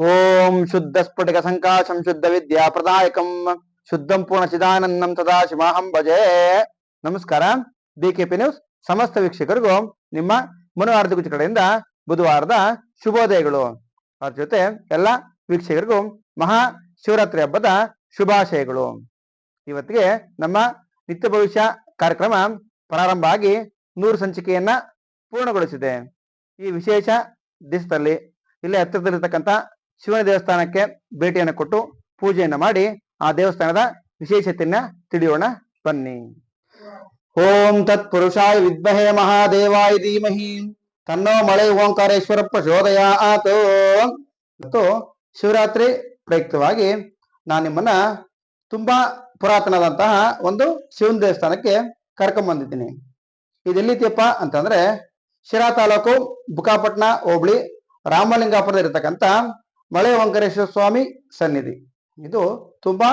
ಓಂ ಶುದ್ಧ ಸ್ಫುಟಿಕ ಸಂಕಾಶಂ, ಶುದ್ಧ ವಿದ್ಯಾ ಪ್ರದಾಯಕಂ. ಶುದ್ಧಂ ಪೂರ್ಣ ಚಿದಾನಂದಂ ಸದಾ ಶಿವಾಹಂ ಭಜೆ. ನಮಸ್ಕಾರ. ಬಿ ಕೆ ಪಿ ನ್ಯೂಸ್ ಸಮಸ್ತ ವೀಕ್ಷಕರಿಗೂ ನಿಮ್ಮ ಗುಚ್ಚ ಕಡೆಯಿಂದ ಬುಧವಾರದ ಶುಭೋದಯಗಳು. ಅದ್ರ ಜೊತೆ ಎಲ್ಲ ವೀಕ್ಷಕರಿಗೂ ಮಹಾ ಶಿವರಾತ್ರಿ ಹಬ್ಬದ ಶುಭಾಶಯಗಳು. ಇವತ್ತಿಗೆ ನಮ್ಮ ನಿತ್ಯ ಭವಿಷ್ಯ ಕಾರ್ಯಕ್ರಮ ಪ್ರಾರಂಭ ಆಗಿ ನೂರು ಸಂಚಿಕೆಯನ್ನ ಪೂರ್ಣಗೊಳಿಸಿದೆ. ಈ ವಿಶೇಷ ದಿಸದಲ್ಲಿ ಇಲ್ಲೇ ಹತ್ತಿರದಲ್ಲಿರ್ತಕ್ಕಂಥ ಶಿವನ ದೇವಸ್ಥಾನಕ್ಕೆ ಭೇಟಿಯನ್ನು ಕೊಟ್ಟು ಪೂಜೆಯನ್ನು ಮಾಡಿ ಆ ದೇವಸ್ಥಾನದ ವಿಶೇಷತೆಯನ್ನ ತಿಳಿಯೋಣ. ಬನ್ನಿ. ಓಂ ತತ್ ಪುರುಷಾಯ ವಿದ್ಮಹೇ ಮಹಾದೇವಾಯ ಧೀಮಹಿ. ತನ್ನೋ ಮಳೆ ಓಂಕಾರೇಶ್ವರ ಪ್ರಚೋದಯಾತ್. ಮತ್ತು ಶಿವರಾತ್ರಿ ಪ್ರಯುಕ್ತವಾಗಿ ನಾನು ನಿಮ್ಮನ್ನ ತುಂಬಾ ಪುರಾತನದಂತಹ ಒಂದು ಶಿವನ ದೇವಸ್ಥಾನಕ್ಕೆ ಕರ್ಕೊಂಡ್ ಬಂದಿದ್ದೀನಿ. ಇದೆಲ್ಲಿದ್ಯಪ್ಪ ಅಂತಂದ್ರೆ ಶಿರಾ ತಾಲೂಕು ಬುಕಾಪಟ್ನ ಹೋಬಳಿ ರಾಮಲಿಂಗಾಪುರದಲ್ಲಿ ಇರತಕ್ಕಂತ ಮಳೆ ವೆಂಕಟೇಶ್ವರ ಸ್ವಾಮಿ ಸನ್ನಿಧಿ. ಇದು ತುಂಬಾ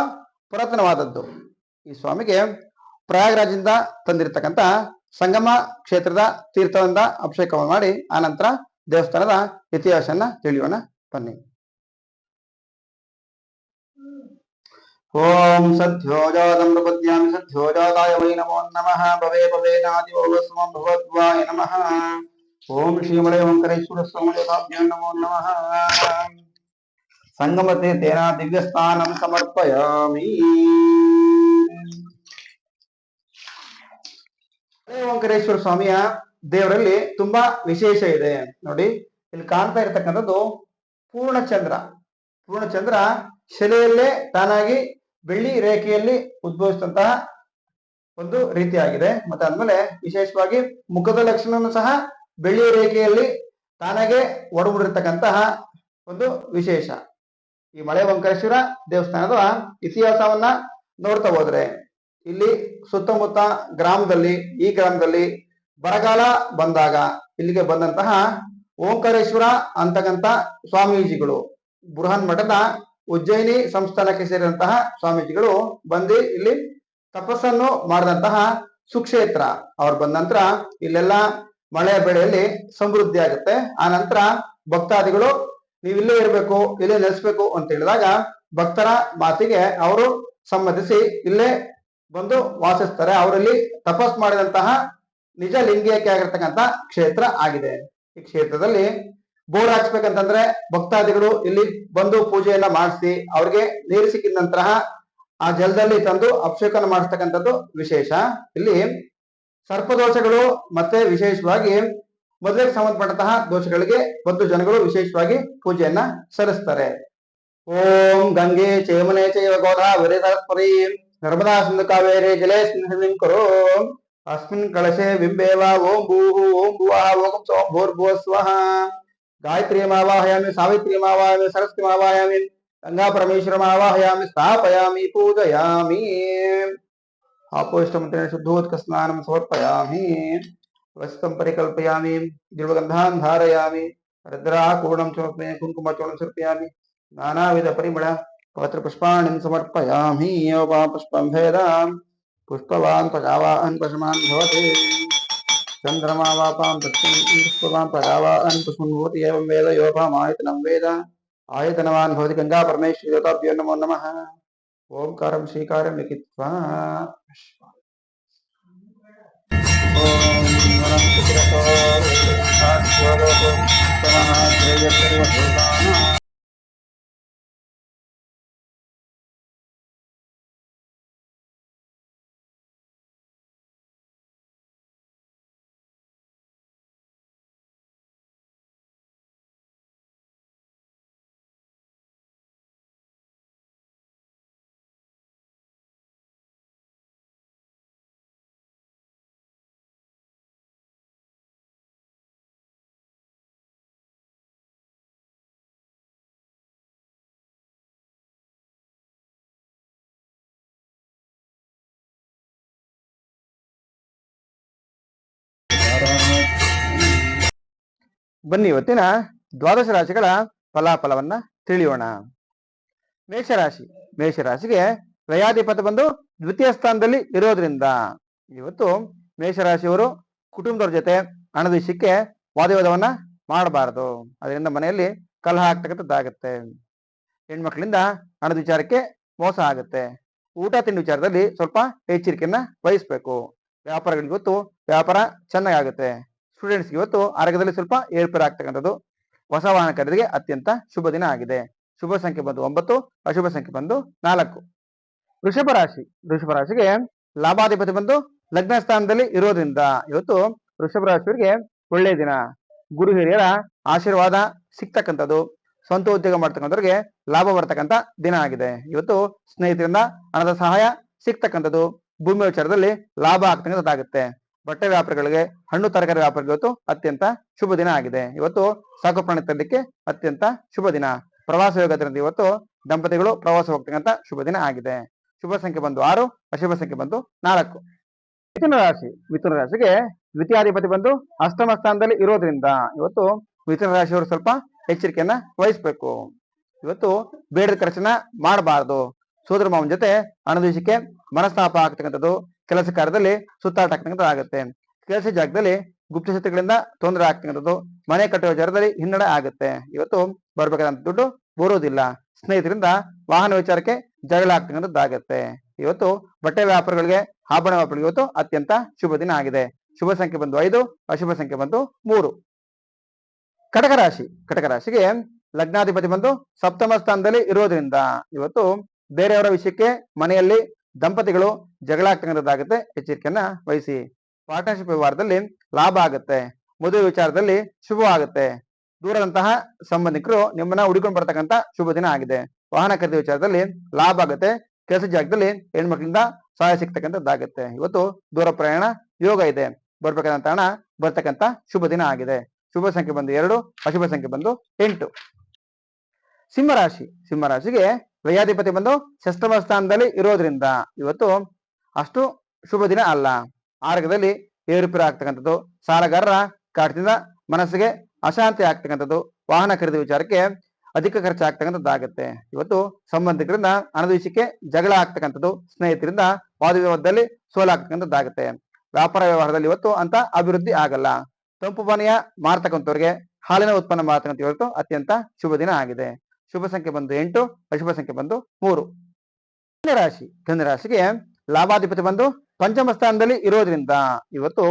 ಪುರಾತನವಾದದ್ದು. ಈ ಸ್ವಾಮಿಗೆ ಪ್ರಯಾಗರಾಜಿಂದ ತಂದಿರತಕ್ಕಂತ ಸಂಗಮ ಕ್ಷೇತ್ರದ ತೀರ್ಥದಿಂದ ಅಭಿಷೇಕವನ್ನು ಮಾಡಿ, ಆನಂತರ ದೇವಸ್ಥಾನದ ಇತಿಹಾಸನ ತಿಳಿಯೋಣ. ಬನ್ನಿ. ಓಂ ಸದ್ಯೋಜಾತಂ ಸದ್ಯೋಜಾತಾಯ ವೈ ನಮೋ ನಮಃ. ಭವೇ ಭವೇ ನಾದಿ ಭವಸ್ವಂ ಭಗವದ್ವಾಯ ನಮಃ. ಓಂ ಶ್ರೀಮಳೆ ವೆಂಕಟೇಶ್ವರ ಸ್ವಾಮಿ ನಮೋ ನಮಃ. ಸಂಗಮತೆ ದಿವ್ಯ ಸ್ಥಾನಂ ಸಮರ್ಪಯಾಮಿ. ಓಂಕರೇಶ್ವರ ಸ್ವಾಮಿಯ ದೇವರಲ್ಲಿ ತುಂಬಾ ವಿಶೇಷ ಇದೆ. ನೋಡಿ, ಇಲ್ಲಿ ಕಾಣ್ತಾ ಇರತಕ್ಕಂಥದ್ದು ಪೂರ್ಣಚಂದ್ರ. ಪೂರ್ಣಚಂದ್ರ ಶಿಲೆಯಲ್ಲೇ ತಾನಾಗಿ ಬೆಳ್ಳಿ ರೇಖೆಯಲ್ಲಿ ಉದ್ಭವಿಸಿದಂತಹ ಒಂದು ರೀತಿಯಾಗಿದೆ. ಮತ್ತೆ ಆದ್ಮೇಲೆ ವಿಶೇಷವಾಗಿ ಮುಖದ ಲಕ್ಷಣವನ್ನು ಸಹ ಬೆಳ್ಳಿ ರೇಖೆಯಲ್ಲಿ ತಾನಾಗೆ ಒಡಗೂಡಿರ್ತಕ್ಕಂತಹ ಒಂದು ವಿಶೇಷ. ಈ ಮಳೆ ವಂಕರೇಶ್ವರ ದೇವಸ್ಥಾನದ ಇತಿಹಾಸವನ್ನ ನೋಡ್ತಾ ಹೋದ್ರೆ, ಇಲ್ಲಿ ಸುತ್ತಮುತ್ತ ಗ್ರಾಮದಲ್ಲಿ, ಈ ಗ್ರಾಮದಲ್ಲಿ ಬರಗಾಲ ಬಂದಾಗ ಇಲ್ಲಿಗೆ ಬಂದಂತಹ ಓಂಕಾರೇಶ್ವರ ಅಂತಕ್ಕಂತ ಸ್ವಾಮೀಜಿಗಳು, ಬೃಹನ್ ಮಠದ ಉಜ್ಜಯಿನಿ ಸಂಸ್ಥಾನಕ್ಕೆ ಸೇರಿದಂತಹ ಸ್ವಾಮೀಜಿಗಳು ಬಂದು ಇಲ್ಲಿ ತಪಸ್ಸನ್ನು ಮಾಡಿದಂತಹ ಸುಕ್ಷೇತ್ರ. ಅವ್ರು ಬಂದ ನಂತರ ಇಲ್ಲೆಲ್ಲ ಮಳೆ ಬೆಳೆಯಲ್ಲಿ ಸಮೃದ್ಧಿ ಆಗುತ್ತೆ ಆ ನಂತರ ಭಕ್ತಾದಿಗಳು ನೀವು ಇಲ್ಲೇ ಇರಬೇಕು, ಇಲ್ಲೇ ನೆಲೆಸ್ಬೇಕು ಅಂತ ಹೇಳಿದಾಗ ಭಕ್ತರ ಮಾತಿಗೆ ಅವರು ಸಮ್ಮತಿಸಿ ಇಲ್ಲೇ ಬಂದು ವಾಸಿಸ್ತಾರೆ. ಅವರಲ್ಲಿ ತಪಸ್ ಮಾಡಿದಂತಹ ನಿಜ ಲಿಂಗಿಯಕ್ಕೆ ಆಗಿರ್ತಕ್ಕಂಥ ಕ್ಷೇತ್ರ ಆಗಿದೆ. ಈ ಕ್ಷೇತ್ರದಲ್ಲಿ ಬೋರ್ ಹಾಕ್ಸ್ಬೇಕಂತಂದ್ರೆ ಭಕ್ತಾದಿಗಳು ಇಲ್ಲಿ ಬಂದು ಪೂಜೆಯನ್ನ ಮಾಡಿಸಿ ಅವ್ರಿಗೆ ನೀರು ಸಿಕ್ಕಿದ ನಂತರ ಆ ಜಲದಲ್ಲಿ ತಂದು ಅಭಿಷೇಕನ ಮಾಡಿಸ್ತಕ್ಕಂಥದ್ದು ವಿಶೇಷ. ಇಲ್ಲಿ ಸರ್ಪದೋಷಗಳು ಮತ್ತೆ ವಿಶೇಷವಾಗಿ मद्वे संबंध दोष जन विशेषवा पूजा सल्तर ओं गंगे चेमने नर्मदा सिंधु कावेरी जले अस्े बिंबे ओं भू ओं भुआम सौ भूर्भुव स्व गायत्री आवाहयामी सावित्री आवाहयामी सरस्वती आवाहयामी गंगा परमेश्वर आवाहयामी स्थापयामी पूजयामी आपोष्ट शुद्धोत्क स्नान समर्पयामी वस्त्रं परिकल्पयामि दिव्यगन्धान् धारयामि, रुद्राकूर्णं समर्पयामि कुङ्कुमचूर्णं समर्पयामि, नानाविधपरिमळ पत्रपुष्पाणिं समर्पयामि योपा पुष्पं भेदां, पुष्पवान् प्रजावान् पशमान् भवति चंद्रमा वापां पुष्पवां प्रजावान् पुष्पं भवति, एवं वेद योपामायतनं वेद, आयतनवान् भवति गङ्गा परमेश्वरी देवताभ्यो नमो नमः, ओंकारं, श्रीकारं लिखित्वा ॐ ಬನ್ನಿ ಇವತ್ತಿನ ದ್ವಾದಶ ರಾಶಿಗಳ ಫಲಾಫಲವನ್ನ ತಿಳಿಯೋಣ. ಮೇಷರಾಶಿ. ಮೇಷರಾಶಿಗೆ ವ್ಯಯಾಧಿಪತಿ ಬಂದು ದ್ವಿತೀಯ ಸ್ಥಾನದಲ್ಲಿ ಇರೋದ್ರಿಂದ ಇವತ್ತು ಮೇಷರಾಶಿಯವರು ಕುಟುಂಬದವ್ರ ಜೊತೆ ಹಣದ ವಿಷಯಕ್ಕೆ ವಾದವಿವಾದವನ್ನ ಮಾಡಬಾರದು. ಅದರಿಂದ ಮನೆಯಲ್ಲಿ ಕಲಹ ಆಗ್ತಕ್ಕಂಥದ್ದಾಗತ್ತೆ. ಹೆಣ್ಮಕ್ಳಿಂದ ಹಣದ ವಿಚಾರಕ್ಕೆ ಮೋಸ ಆಗುತ್ತೆ. ಊಟ, ತಿಂಡಿ ವಿಚಾರದಲ್ಲಿ ಸ್ವಲ್ಪ ಎಚ್ಚರಿಕೆಯನ್ನ ವಹಿಸ್ಬೇಕು. ವ್ಯಾಪಾರಗಳಿಗೆ ಗೊತ್ತು ವ್ಯಾಪಾರ ಚೆನ್ನಾಗಾಗುತ್ತೆ. ಸ್ಟೂಡೆಂಟ್ಸ್ಗೆ ಇವತ್ತು ಆರೋಗ್ಯದಲ್ಲಿ ಸ್ವಲ್ಪ ಏರ್ಪೇರ್ ಆಗ್ತಕ್ಕಂಥದ್ದು. ಹೊಸ ವಾಹನ ಖರೀದಿಗೆ ಅತ್ಯಂತ ಶುಭ ದಿನ ಆಗಿದೆ. ಶುಭ ಸಂಖ್ಯೆ ಬಂದು ಒಂಬತ್ತು, ಅಶುಭ ಸಂಖ್ಯೆ ಬಂದು ನಾಲ್ಕು. ವೃಷಭ ರಾಶಿ, ವೃಷಭ ರಾಶಿಗೆ ಲಾಭಾಧಿಪತಿ ಬಂದು ಲಗ್ನ ಸ್ಥಾನದಲ್ಲಿ ಇರೋದ್ರಿಂದ ಇವತ್ತು ವೃಷಭ ರಾಶಿಯವರಿಗೆ ಒಳ್ಳೆಯ ದಿನ. ಗುರು ಹಿರಿಯರ ಆಶೀರ್ವಾದ ಸಿಗ್ತಕ್ಕಂಥದ್ದು. ಸ್ವಂತ ಉದ್ಯೋಗ ಮಾಡ್ತಕ್ಕಂಥವ್ರಿಗೆ ಲಾಭ ಬರ್ತಕ್ಕಂಥ ದಿನ ಆಗಿದೆ. ಇವತ್ತು ಸ್ನೇಹಿತರಿಂದ ಹಣದ ಸಹಾಯ ಸಿಗ್ತಕ್ಕಂಥದ್ದು. ಭೂಮಿ ವಿಚಾರದಲ್ಲಿ ಲಾಭ ಆಗ್ತಕ್ಕಂಥದ್ದಾಗುತ್ತೆ. ಬಟ್ಟೆ ವ್ಯಾಪಾರಿಗಳಿಗೆ, ಹಣ್ಣು ತರಕಾರಿ ವ್ಯಾಪಾರಿಗೆ ಇವತ್ತು ಅತ್ಯಂತ ಶುಭ ದಿನ ಆಗಿದೆ. ಇವತ್ತು ಸಾಕು ಪ್ರಾಣಿ ಅತ್ಯಂತ ಶುಭ ದಿನ. ಪ್ರವಾಸ ಯೋಗದಿಂದ ಇವತ್ತು ದಂಪತಿಗಳು ಪ್ರವಾಸ ಹೋಗ್ತಕ್ಕಂತ ಶುಭ ದಿನ ಆಗಿದೆ. ಶುಭ ಸಂಖ್ಯೆ ಬಂದು ಆರು, ಅಶುಭ ಸಂಖ್ಯೆ ಬಂದು ನಾಲ್ಕು. ಮಿಥುನ ರಾಶಿ, ಮಿಥುನ ರಾಶಿಗೆ ದ್ವಿತೀಯಾಧಿಪತಿ ಬಂದು ಅಷ್ಟಮ ಸ್ಥಾನದಲ್ಲಿ ಇರೋದ್ರಿಂದ ಇವತ್ತು ಮಿಥುನ ರಾಶಿಯವರು ಸ್ವಲ್ಪ ಎಚ್ಚರಿಕೆಯನ್ನ ವಹಿಸ್ಬೇಕು. ಇವತ್ತು ಬೇಡ ಖರ್ಚನ ಮಾಡಬಾರದು. ಸೋದರ ಮಾವನ ಜೊತೆ ಅಣದೇಶಕ್ಕೆ ಮನಸ್ತಾಪ ಆಗ್ತಕ್ಕಂಥದ್ದು ಕೆಲಸ ಕಾರ್ಯದಲ್ಲಿ ಸುತ್ತಾಟ ಆಗ್ತಕ್ಕಂಥದ್ದು ಆಗುತ್ತೆ. ಕೆಲಸ ಜಾಗದಲ್ಲಿ ಗುಪ್ತ ಶತ್ರುಗಳಿಂದ ತೊಂದರೆ ಆಗ್ತಕ್ಕಂಥದ್ದು, ಮನೆ ಕಟ್ಟುವ ವಿಚಾರದಲ್ಲಿ ಹಿನ್ನಡೆ ಆಗುತ್ತೆ. ಇವತ್ತು ಬರ್ಬೇಕಾದಂತ ದುಡ್ಡು ಬರೋದಿಲ್ಲ. ಸ್ನೇಹಿತರಿಂದ ವಾಹನ ವಿಚಾರಕ್ಕೆ ಜಗಳ ಆಗ್ತಕ್ಕಂಥದ್ದಾಗತ್ತೆ ಇವತ್ತು ಬಟ್ಟೆ ವ್ಯಾಪಾರಗಳಿಗೆ ಆಭರಣ ವ್ಯಾಪಾರಿಗೆ ಇವತ್ತು ಅತ್ಯಂತ ಶುಭ ದಿನ ಆಗಿದೆ. ಶುಭ ಸಂಖ್ಯೆ ಬಂದು ಐದು, ಅಶುಭ ಸಂಖ್ಯೆ ಬಂದು ಮೂರು. ಕಟಕ ರಾಶಿ ಕಟಕ ರಾಶಿಗೆ ಲಗ್ನಾಧಿಪತಿ ಬಂದು ಸಪ್ತಮ ಸ್ಥಾನದಲ್ಲಿ ಇರೋದ್ರಿಂದ ಇವತ್ತು ಬೇರೆಯವರ ವಿಷಯಕ್ಕೆ ಮನೆಯಲ್ಲಿ ದಂಪತಿಗಳು ಜಗಳ ಆಗ್ತಕ್ಕಂಥದ್ದಾಗುತ್ತೆ ಎಚ್ಚರಿಕೆಯನ್ನ ವಹಿಸಿ. ಪಾರ್ಟ್ನರ್ಶಿಪ್ ವ್ಯವಹಾರದಲ್ಲಿ ಲಾಭ ಆಗುತ್ತೆ. ಮದುವೆ ವಿಚಾರದಲ್ಲಿ ಶುಭವಾಗುತ್ತೆ ದೂರದಂತಹ ಸಂಬಂಧಿಕರು ನಿಮ್ಮನ್ನ ಹುಡುಕೊಂಡು ಬರ್ತಕ್ಕಂಥ ಶುಭ ದಿನ ಆಗಿದೆ. ವಾಹನ ಖರೀದಿ ವಿಚಾರದಲ್ಲಿ ಲಾಭ ಆಗುತ್ತೆ. ಕೆಲಸ ಜಾಗದಲ್ಲಿ ಹೆಣ್ಮಕ್ಳಿಂದ ಸಹಾಯ ಸಿಗ್ತಕ್ಕಂಥದ್ದಾಗುತ್ತೆ. ಇವತ್ತು ದೂರ ಪ್ರಯಾಣ ಯೋಗ ಇದೆ. ಬರ್ಬೇಕಾದಂತ ಹಣ ಬರ್ತಕ್ಕಂಥ ಶುಭ ದಿನ ಆಗಿದೆ. ಶುಭ ಸಂಖ್ಯೆ ಬಂದು ಎರಡು, ಅಶುಭ ಸಂಖ್ಯೆ ಬಂದು ಎಂಟು. ಸಿಂಹರಾಶಿ. ಸಿಂಹರಾಶಿಗೆ ವ್ಯಯಾಧಿಪತಿ ಬಂದು ಷಷ್ಠಮ ಸ್ಥಾನದಲ್ಲಿ ಇರೋದ್ರಿಂದ ಇವತ್ತು ಅಷ್ಟು ಶುಭ ದಿನ ಅಲ್ಲ. ಆರೋಗ್ಯದಲ್ಲಿ ಏರುಪೇರು ಆಗ್ತಕ್ಕಂಥದ್ದು. ಸಾಲಗಾರರ ಕಾಟದಿಂದ ಮನಸ್ಸಿಗೆ ಅಶಾಂತಿ ಆಗ್ತಕ್ಕಂಥದ್ದು. ವಾಹನ ಖರೀದಿ ವಿಚಾರಕ್ಕೆ ಅಧಿಕ ಖರ್ಚು ಆಗ್ತಕ್ಕಂಥದ್ದಾಗುತ್ತೆ. ಇವತ್ತು ಸಂಬಂಧಿಕರಿಂದ ಹಣದ ವಿಷಯಕ್ಕೆ ಜಗಳ ಆಗ್ತಕ್ಕಂಥದ್ದು. ಸ್ನೇಹಿತರಿಂದ ವಾದ ವಿವಾದದಲ್ಲಿ ಸೋಲಾಗ್ತಕ್ಕಂಥದ್ದಾಗುತ್ತೆ. ವ್ಯಾಪಾರ ವ್ಯವಹಾರದಲ್ಲಿ ಇವತ್ತು ಅಂತ ಅಭಿವೃದ್ಧಿ ಆಗಲ್ಲ. ತಂಪು ಪಾನೀಯ ಮಾರ್ತಕ್ಕಂಥವ್ರಿಗೆ ಹಾಲಿನ ಉತ್ಪನ್ನ ಮಾರ್ತಕ್ಕಂಥ ಇವತ್ತು ಅತ್ಯಂತ ಶುಭ ದಿನ ಆಗಿದೆ. ಶುಭ ಸಂಖ್ಯೆ ಬಂದು ಎಂಟು, ಅಶುಭ ಸಂಖ್ಯೆ ಬಂದು ಮೂರು. ಧನುರಾಶಿ ರಾಶಿ ಕನ್ಯಾ ರಾಶಿಗೆ ಲಾಭಾಧಿಪತಿ ಬಂದು ಪಂಚಮ ಸ್ಥಾನದಲ್ಲಿ ಇರೋದ್ರಿಂದ ಇವತ್ತು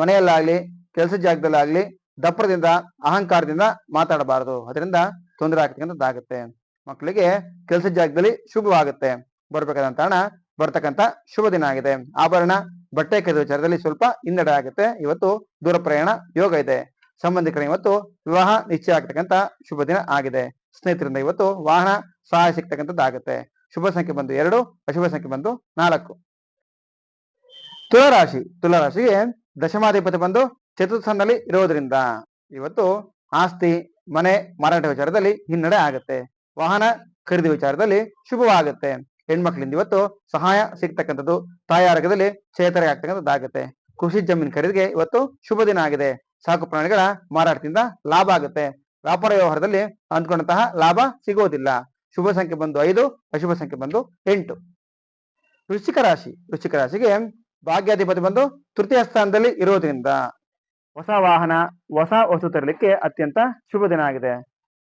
ಮನೆಯಲ್ಲಾಗ್ಲಿ, ಕೆಲಸ ಜಾಗದಲ್ಲಾಗ್ಲಿ ದಪ್ಪರದಿಂದ ಅಹಂಕಾರದಿಂದ ಮಾತಾಡಬಾರದು. ಅದರಿಂದ ತೊಂದರೆ ಆಗ್ತಕ್ಕಂಥದ್ದಾಗುತ್ತೆ ಮಕ್ಕಳಿಗೆ ಕೆಲಸ ಜಾಗದಲ್ಲಿ ಶುಭವಾಗುತ್ತೆ. ಬರ್ಬೇಕಾದಂತ ಹಣ ಬರ್ತಕ್ಕಂಥ ಶುಭ ದಿನ ಆಗಿದೆ. ಆಭರಣ, ಬಟ್ಟೆ ಕೈದ ವಿಚಾರದಲ್ಲಿ ಸ್ವಲ್ಪ ಹಿನ್ನಡೆ ಆಗುತ್ತೆ. ಇವತ್ತು ದೂರ ಪ್ರಯಾಣ ಯೋಗ ಇದೆ. ಸಂಬಂಧಿಕರ ಇವತ್ತು ವಿವಾಹ ನಿಶ್ಚಯ ಆಗ್ತಕ್ಕಂಥ ಶುಭ ದಿನ ಆಗಿದೆ. ಸ್ನೇಹಿತರಿಂದ ಇವತ್ತು ವಾಹನ ಸಹಾಯ ಸಿಗ್ತಕ್ಕಂಥದ್ದಾಗುತ್ತೆ. ಶುಭ ಸಂಖ್ಯೆ ಬಂದು ಎರಡು, ಅಶುಭ ಸಂಖ್ಯೆ ಬಂದು ನಾಲ್ಕು. ತುಲಾರಾಶಿ, ತುಲಾರಾಶಿಗೆ ದಶಮಾಧಿಪತಿ ಬಂದು ಚತುರ್ಥ ಸ್ಥಾನದಲ್ಲಿ ಇರೋದ್ರಿಂದ ಇವತ್ತು ಆಸ್ತಿ, ಮನೆ, ಮಾರಾಟ ವಿಚಾರದಲ್ಲಿ ಹಿನ್ನಡೆ ಆಗುತ್ತೆ. ವಾಹನ ಖರೀದಿ ವಿಚಾರದಲ್ಲಿ ಶುಭವಾಗುತ್ತೆ. ಹೆಣ್ಮಕ್ಳಿಂದ ಇವತ್ತು ಸಹಾಯ ಸಿಗ್ತಕ್ಕಂಥದ್ದು ತಾಯಾರಗದಲ್ಲಿ ಚೇತರ ಆಗ್ತಕ್ಕಂಥದ್ದು ಆಗುತ್ತೆ ಕೃಷಿ ಜಮೀನು ಖರೀದಿಗೆ ಇವತ್ತು ಶುಭ ದಿನ ಆಗಿದೆ. ಸಾಕು ಪ್ರಾಣಿಗಳ ಮಾರಾಟದಿಂದ ಲಾಭ ಆಗುತ್ತೆ. ವ್ಯಾಪಾರ ವ್ಯವಹಾರದಲ್ಲಿ ಅಂದ್ಕೊಂಡಂತಹ ಲಾಭ ಸಿಗೋದಿಲ್ಲ. ಶುಭ ಸಂಖ್ಯೆ ಬಂದು ಐದು, ಅಶುಭ ಸಂಖ್ಯೆ ಬಂದು ಎಂಟು. ವೃಶ್ಚಿಕ ರಾಶಿ, ವೃಶ್ಚಿಕ ರಾಶಿಗೆ ಭಾಗ್ಯಾಧಿಪತಿ ಬಂದು ತೃತೀಯ ಸ್ಥಾನದಲ್ಲಿ ಇರೋದ್ರಿಂದ ಹೊಸ ವಾಹನ, ಹೊಸ ವಸ್ತು ತರಲಿಕ್ಕೆ ಅತ್ಯಂತ ಶುಭ ದಿನ ಆಗಿದೆ.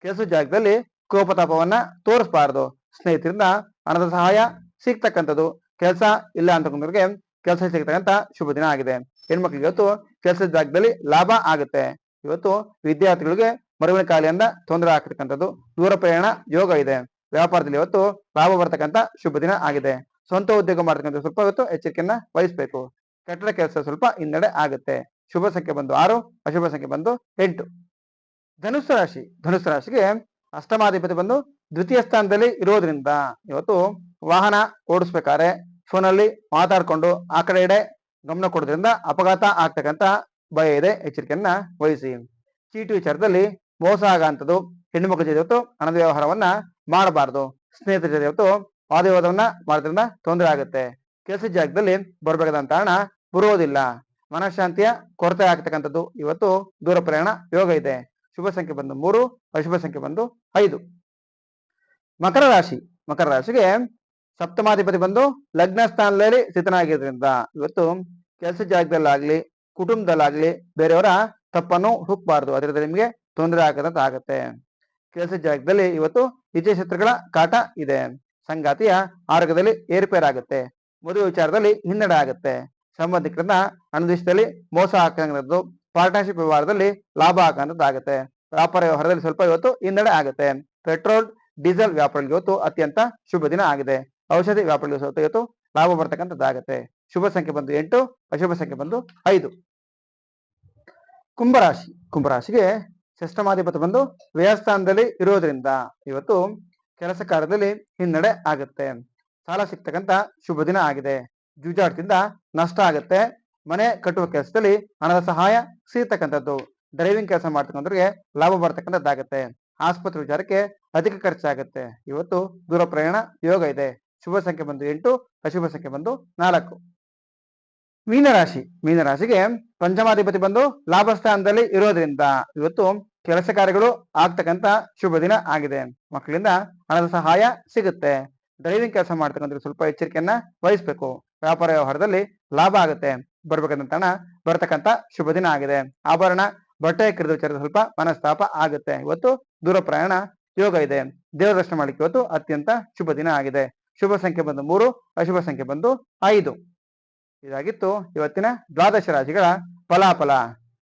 ಕೆಲಸ ಜಾಗದಲ್ಲಿ ಕೋಪತಾಪವನ್ನ ತೋರಿಸಬಾರದು. ಸ್ನೇಹಿತರಿಂದ ಹಣದ ಸಹಾಯ ಸಿಗ್ತಕ್ಕಂಥದ್ದು. ಕೆಲಸ ಇಲ್ಲ ಅಂತಕೊಂಡ್ರಿಗೆ ಕೆಲಸ ಸಿಗ್ತಕ್ಕಂಥ ಶುಭ ದಿನ ಆಗಿದೆ. ಹೆಣ್ಮಕ್ಳಿಗೆ ಇವತ್ತು ಕೆಲಸ ಜಾಗದಲ್ಲಿ ಲಾಭ ಆಗುತ್ತೆ. ಇವತ್ತು ವಿದ್ಯಾರ್ಥಿಗಳಿಗೆ ಮರುವಿನ ಕಾಲಿಯಿಂದ ತೊಂದರೆ ಆಗ್ತಕ್ಕಂಥದ್ದು ದೂರ ಪ್ರಯಾಣ ಯೋಗ ಇದೆ. ವ್ಯಾಪಾರದಲ್ಲಿ ಇವತ್ತು ಲಾಭ ಬರ್ತಕ್ಕಂಥ ಶುಭ ದಿನ ಆಗಿದೆ. ಸ್ವಂತ ಉದ್ಯೋಗ ಮಾಡ್ತಕ್ಕಂಥ ಸ್ವಲ್ಪ ಇವತ್ತು ಎಚ್ಚರಿಕೆಯನ್ನ ವಹಿಸಬೇಕು. ಕಟ್ಟಡ ಕೆಲಸ ಸ್ವಲ್ಪ ಹಿನ್ನಡೆ ಆಗುತ್ತೆ. ಶುಭ ಸಂಖ್ಯೆ ಬಂದು ಆರು, ಅಶುಭ ಸಂಖ್ಯೆ ಬಂದು ಎಂಟು. ಧನುಸ್ಸು ರಾಶಿ. ಧನುಸ್ಸು ರಾಶಿಗೆ ಅಷ್ಟಮಾಧಿಪತಿ ಬಂದು ದ್ವಿತೀಯ ಸ್ಥಾನದಲ್ಲಿ ಇರೋದ್ರಿಂದ ಇವತ್ತು ವಾಹನ ಓಡಿಸ್ಬೇಕಾದ್ರೆ ಫೋನಲ್ಲಿ ಮಾತಾಡ್ಕೊಂಡು ಆ ಕಡೆ ಗಮನ ಕೊಡೋದ್ರಿಂದ ಅಪಘಾತ ಆಗ್ತಕ್ಕಂತ ಭಯ ಇದೆ. ಎಚ್ಚರಿಕೆಯನ್ನ ವಹಿಸಿ. ಚೀಟಿ ವಿಚಾರದಲ್ಲಿ ಮೋಸ ಆಗಂಥದ್ದು ಹೆಣ್ಣು ಮಕ್ಕಳ ಜೊತೆ ಇವತ್ತು ಹಣದ ವ್ಯವಹಾರವನ್ನ ಮಾಡಬಾರದು. ಸ್ನೇಹಿತರ ಜೊತೆ ಇವತ್ತು ವಾದ ವಿವಾದವನ್ನ ಮಾಡೋದ್ರಿಂದ ತೊಂದರೆ ಆಗುತ್ತೆ. ಕೆಲಸ ಜಾಗದಲ್ಲಿ ಬರಬೇಕಾದಂತ ಹಣ ಬರುವುದಿಲ್ಲ ಮನಃಶಾಂತಿಯ ಕೊರತೆ ಆಗ್ತಕ್ಕಂಥದ್ದು ಇವತ್ತು ದೂರ ಪ್ರಯಾಣ ಯೋಗ ಇದೆ. ಶುಭ ಸಂಖ್ಯೆ ಬಂದು ಮೂರು, ಅಶುಭ ಸಂಖ್ಯೆ ಬಂದು ಐದು. ಮಕರ ರಾಶಿ, ಮಕರ ರಾಶಿಗೆ ಸಪ್ತಮಾಧಿಪತಿ ಬಂದು ಲಗ್ನ ಸ್ಥಾನದಲ್ಲಿ ಸ್ಥಿತನಾಗಿರೋದ್ರಿಂದ ಇವತ್ತು ಕೆಲಸ ಜಾಗದಲ್ಲಾಗ್ಲಿ, ಕುಟುಂಬದಲ್ಲಾಗ್ಲಿ ಬೇರೆಯವರ ತಪ್ಪನ್ನು ಹುಡುಕ್ಬಾರ್ದು. ಅದರಿಂದ ನಿಮಗೆ ತೊಂದರೆ ಆಗದಂತ ಆಗತ್ತೆ. ಕೆಲಸ ಜಾಗದಲ್ಲಿ ಇವತ್ತು ಇಚ್ಛೆ ಶತ್ರುಗಳ ಕಾಟ ಇದೆ. ಸಂಗಾತಿಯ ಆರೋಗ್ಯದಲ್ಲಿ ಆಗುತ್ತೆ. ಮದುವೆ ವಿಚಾರದಲ್ಲಿ ಹಿನ್ನಡೆ ಆಗುತ್ತೆ. ಸಂಬಂಧಿಕರನ್ನ ಅನುದಿಷ್ಟದಲ್ಲಿ ಮೋಸ ಹಾಕದ್ದು ಪಾರ್ಟ್ನರ್ಶಿಪ್ ವ್ಯವಹಾರದಲ್ಲಿ ಲಾಭ ಆಗುತ್ತೆ. ವ್ಯಾಪಾರ ವ್ಯವಹಾರದಲ್ಲಿ ಸ್ವಲ್ಪ ಇವತ್ತು ಹಿನ್ನಡೆ ಆಗುತ್ತೆ. ಪೆಟ್ರೋಲ್, ಡೀಸೆಲ್ ವ್ಯಾಪಾರಗಳಿಗೆ ಇವತ್ತು ಅತ್ಯಂತ ಶುಭ ದಿನ ಆಗಿದೆ. ಔಷಧಿ ವ್ಯಾಪಾರಗಳಿಗೆ ಇವತ್ತು ಲಾಭ ಬರ್ತಕ್ಕಂಥದ್ದಾಗುತ್ತೆ ಶುಭ ಸಂಖ್ಯೆ ಬಂದು ಎಂಟು, ಅಶುಭ ಸಂಖ್ಯೆ ಬಂದು ಐದು. ಕುಂಭರಾಶಿ ಕುಂಭರಾಶಿಗೆ ಷಷ್ಠಮಾಧಿಪತಿ ಬಂದು ವ್ಯಯಸ್ಥಾನದಲ್ಲಿ ಇರೋದ್ರಿಂದ ಇವತ್ತು ಕೆಲಸ ಕಾರ್ಯದಲ್ಲಿ ಹಿನ್ನಡೆ ಆಗುತ್ತೆ. ಸಾಲ ಸಿಗ್ತಕ್ಕಂತ ಶುಭ ದಿನ ಆಗಿದೆ. ಜೂಜಾಟದಿಂದ ನಷ್ಟ ಆಗುತ್ತೆ. ಮನೆ ಕಟ್ಟುವ ಕೆಲಸದಲ್ಲಿ ಹಣದ ಸಹಾಯ ಸಿಗ್ತಕ್ಕಂಥದ್ದು. ಡ್ರೈವಿಂಗ್ ಕೆಲಸ ಮಾಡ್ತಕ್ಕಂಥವ್ರಿಗೆ ಲಾಭ ಬರ್ತಕ್ಕಂಥದ್ದಾಗುತ್ತೆ. ಆಸ್ಪತ್ರೆ ವಿಚಾರಕ್ಕೆ ಅಧಿಕ ಖರ್ಚಾಗುತ್ತೆ. ಇವತ್ತು ದೂರ ಪ್ರಯಾಣ ಯೋಗ ಇದೆ. ಶುಭ ಸಂಖ್ಯೆ ಬಂದು ಎಂಟು, ಅಶುಭ ಸಂಖ್ಯೆ ಬಂದು ನಾಲ್ಕು. ಮೀನರಾಶಿ. ಮೀನರಾಶಿಗೆ ಪಂಚಮಾಧಿಪತಿ ಬಂದು ಲಾಭ ಸ್ಥಾನದಲ್ಲಿ ಇರೋದ್ರಿಂದ ಇವತ್ತು ಕೆಲಸ ಕಾರ್ಯಗಳು ಆಗ್ತಕ್ಕಂತ ಶುಭ ದಿನ ಆಗಿದೆ. ಮಕ್ಕಳಿಂದ ಹಣದ ಸಹಾಯ ಸಿಗುತ್ತೆ. ಡ್ರೈವಿಂಗ್ ಕೆಲಸ ಮಾಡ್ತಕ್ಕಂಥ ಸ್ವಲ್ಪ ಎಚ್ಚರಿಕೆಯನ್ನ ವಹಿಸ್ಬೇಕು. ವ್ಯಾಪಾರ ವ್ಯವಹಾರದಲ್ಲಿ ಲಾಭ ಆಗುತ್ತೆ. ಬರ್ಬೇಕಂತ ಹಣ ಬರ್ತಕ್ಕಂತ ಶುಭ ದಿನ ಆಗಿದೆ. ಆಭರಣ, ಬಟ್ಟೆ ಖರೀದಿ ವಿಚಾರ ಸ್ವಲ್ಪ ಮನಸ್ತಾಪ ಆಗುತ್ತೆ. ಇವತ್ತು ದೂರ ಪ್ರಯಾಣ ಯೋಗ ಇದೆ. ದೇವರ ದರ್ಶನ ಮಾಡಲಿಕ್ಕೆ ಇವತ್ತು ಅತ್ಯಂತ ಶುಭ ದಿನ ಆಗಿದೆ. ಶುಭ ಸಂಖ್ಯೆ ಬಂದು ಮೂರು, ಅಶುಭ ಸಂಖ್ಯೆ ಬಂದು ಐದು. ಇದಾಗಿತ್ತು ಇವತ್ತಿನ ದ್ವಾದಶ ರಾಶಿಗಳ ಫಲಾಫಲ.